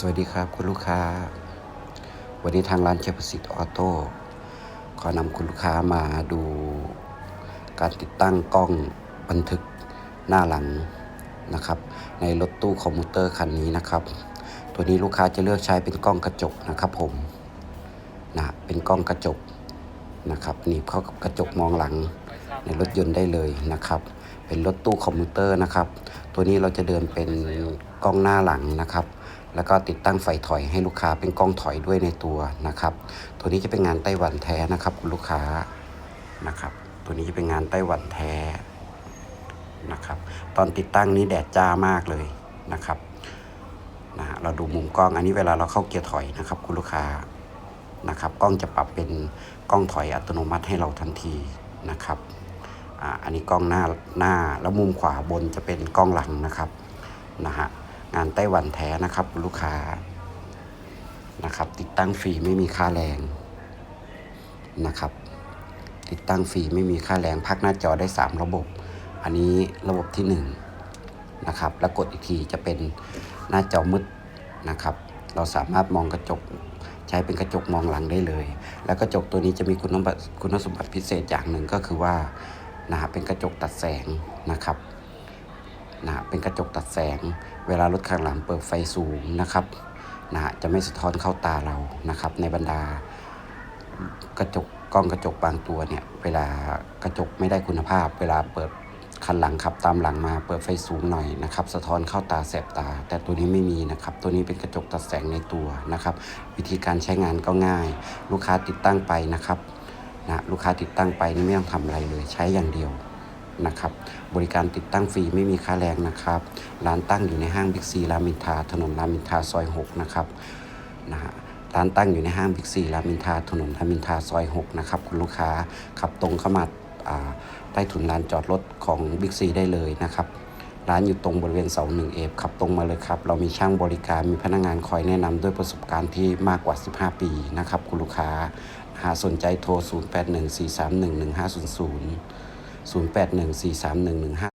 สวัสดีครับคุณลูกค้า วันนี้ทางร้านเชฟประสิทธิ์ออโต้ขอนำคุณลูกค้ามาดู การติดตั้งกล้องบันทึกหน้าหลังนะครับ ในรถตู้คอมพิวเตอร์คันนี้นะครับ ตัวนี้ลูกค้าจะเลือกใช้เป็นกล้องกระจกนะครับผมนะเป็นกล้องกระจกนะครับหนีบเข้ากับกระจกมองหลังในรถยนต์ได้เลยนะครับ เป็นรถตู้คอมพิวเตอร์นะครับ ตัวนี้เราจะเดินเป็นกล้องหน้าหลังนะครับ แล้วก็ติดตั้งไฟถอยให้ลูกค้าเป็นกล้องถอยด้วยในตัวนะครับ ตัวนี้จะเป็นงานไต้หวันแท้นะครับ คุณลูกค้านะครับ ตัวนี้จะเป็นงานไต้หวันแท้นะครับ ตอนติดตั้งนี้แดดจ้ามากเลยนะครับนะเราดูมุมกล้องอันนี้เวลาเราเข้าเกียร์ถอยนะครับ คุณลูกค้านะครับ กล้องจะปรับเป็นกล้องถอยอัตโนมัติให้เราทันทีนะครับ อันนี้กล้องหน้าหน้าแล้วมุมขวาบนจะเป็นกล้องหลังนะครับนะฮะงานไต้หวันแท้นะครับลูกค้านะครับ ติดตั้งฟรีไม่มีค่าแรงนะครับ ติดตั้งฟรีไม่มีค่าแรงพักหน้าจอได้ 3 ระบบ อันนี้ระบบที่1นะครับแล้วกดอีกทีจะเป็นหน้าจอมืดนะครับ เราสามารถมองกระจกใช้เป็นกระจกมองหลังได้เลย แล้วกระจกตัวนี้จะมีคุณสมบัติคุณสมบัติพิเศษอย่างหนึ่งก็คือว่า นะฮะเป็นกระจกตัดแสงนะครับนะฮะเป็นกระจกตัดแสง เวลารถข้างหลังเปิดไฟสูงนะครับนะฮะจะไม่สะท้อนเข้าตาเรานะครับ ในบรรดากระจกกล้องกระจกบางตัวเนี่ยเวลากระจกไม่ได้คุณภาพ เวลาเปิดคันหลังขับตามหลังมาเปิดไฟสูงหน่อยนะครับ สะท้อนเข้าตาแสบตา แต่ตัวนี้ไม่มีนะครับ ตัวนี้เป็นกระจกตัดแสงในตัวนะครับ วิธีการใช้งานก็ง่าย ลูกค้าติดตั้งไปนะครับ นะลูกค้าติดตั้งไปนี่ไม่ต้องทำอะไรเลย ใช้อย่างเดียวนะครับ บริการติดตั้งฟรีไม่มีค่าแรงนะครับ ร้านตั้งอยู่ในห้างบิ๊กซีรามินทาถนนรามินทาซอย 6 นะครับนะฮะร้านตั้งอยู่ในห้างบิ๊กซีรามินทาถนนรามินทาซอย 6 นะครับ คุณลูกค้าขับตรงเข้ามาาใต้ถุนลานจอดรถของบิ๊กซีได้เลยนะครับร้านอยู่ตรงบริเวณเสาหนึ่งเอฟขับตรงมาเลยครับ เรามีช่างบริการมีพนักงานคอยแนะนำด้วยประสบการณ์ที่มากกว่า 15 ปีนะครับ คุณลูกค้า หากสนใจโทร 0814311500 0814311500